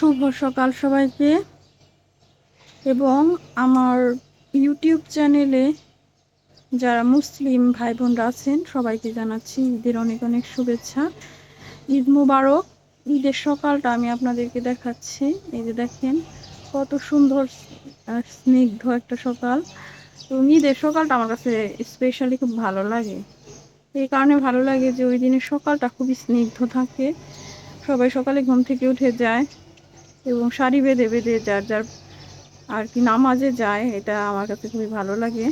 শুভ সকাল সবাইকে। এবং আমার ইউটিউব চ্যানেলে যারা মুসলিম ভাই বোনরা আছেন, সবাইকে জানাচ্ছি ঈদের অনেক অনেক শুভেচ্ছা। ঈদ মুবারক। ঈদের সকালটা আমি আপনাদেরকে দেখাচ্ছি। এই যে দেখেন, কত সুন্দর স্নিগ্ধ একটা সকাল। এবং ঈদের সকালটা আমার কাছে স্পেশালি খুব ভালো লাগে। এই কারণে ভালো লাগে যে ওই দিনের সকালটা খুবই স্নিগ্ধ থাকে। সবাই সকালে ঘুম থেকে উঠে যায়। এবং শাড়ি বেঁধে বেঁধে যার যার আর কি নামাজে যায়, এটা আমার কাছে খুবই ভালো লাগে।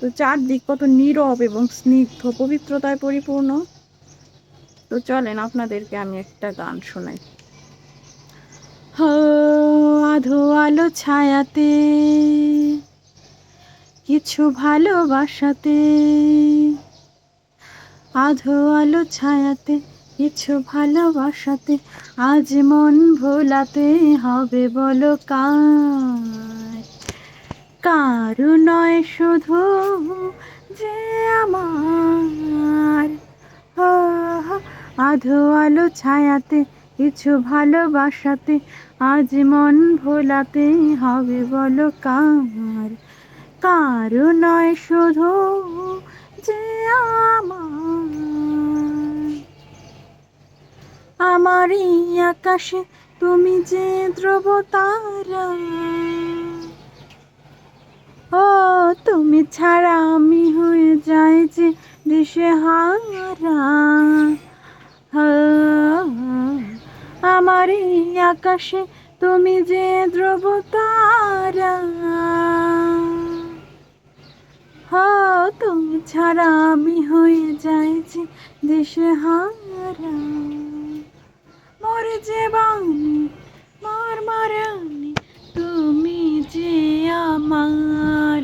তো চারদিক কত নীরব এবং স্নিগ্ধ, পবিত্রতায় পরিপূর্ণ। তো চলেন আপনাদেরকে আমি একটা গান শোনাই। আধো আলো ছায়াতে, কিছু ভালোবাসাতে, আধো আলো ছায়াতে কিছু ভালোবাসাতে আজ মন ভোলাতে হবে বলো কার? কারু নয় শুধু যে আমার। আধো আলো ছায়াতে কিছু ভালোবাসাতে আজ মন ভোলাতে হবে বলো কার? কারু নয় শুধু যে আমার আমারই আকাশে তুমি যে ধ্রুব তারা ও, তুমি ছাড়া আমি হয়ে যাই যে দেশে হারা। আমারই আকাশে তুমি যে ধ্রুব তারা তুমি ছাড়া আমি হয়ে যাই যে দেশে হারা। মোর যে মারানি, তুমি যে আমার।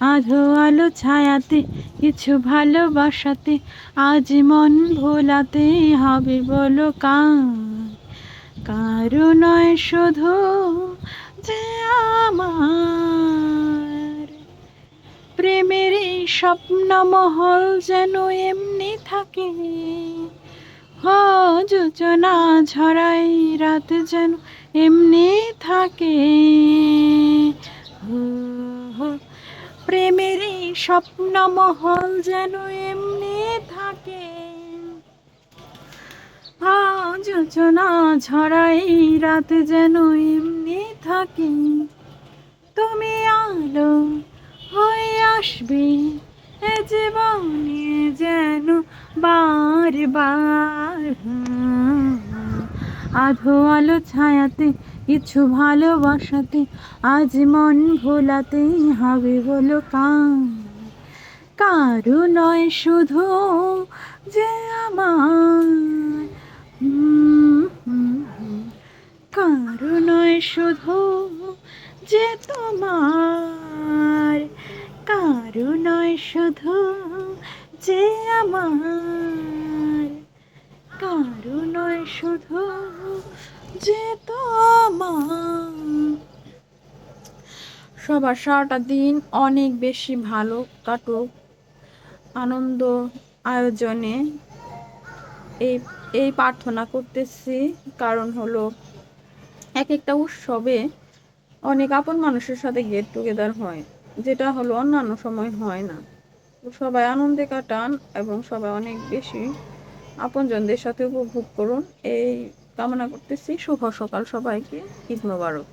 আধো আলো ছায়াতে, কিছু ভালোবাসাতে, আজ মন ভোলাতে হবে বলো কার। নয় শুধু যে আমার। প্রেমের এই স্বপ্ন মহল যেন এমনি থাকে। যোজনা ঝরাই রাত যেন এমনি থাকে। প্রেমের এই স্বপ্ন মহল যেন এমনি থাকে। যোজনা ঝরাই রাত যেন এমনি থাকে। তুমি আলো হয়ে আসবে, এ জীবনে যেন বারবার আধো আলো ছায়াতে, কিছু ভালোবাসাতে, আজ মন ভোলাতে হবে বলো কার। কারু নয় শুধু যে আমার। কারু নয় শুধু যে তোমার। কারু নয় শুধু যে আমার। কারু নয় শুধু যে তোমার। সবার সারাটা দিন অনেক বেশি ভালো কাটুক আনন্দ আয়োজনে এই এই প্রার্থনা করতেছি। কারণ হলো এক একটা উৎসবে অনেক আপন মানুষের সাথে গেট টুগেদার হয়, যেটা হলো অন্যান্য সময় হয় না। সবাই আনন্দে কাটান এবং সবাই অনেক বেশি আপনজনদের সাথে উপভোগ করুন। এই কামনা করতেছি। শুভ সকাল সবাইকে। ঈদ মোবারক।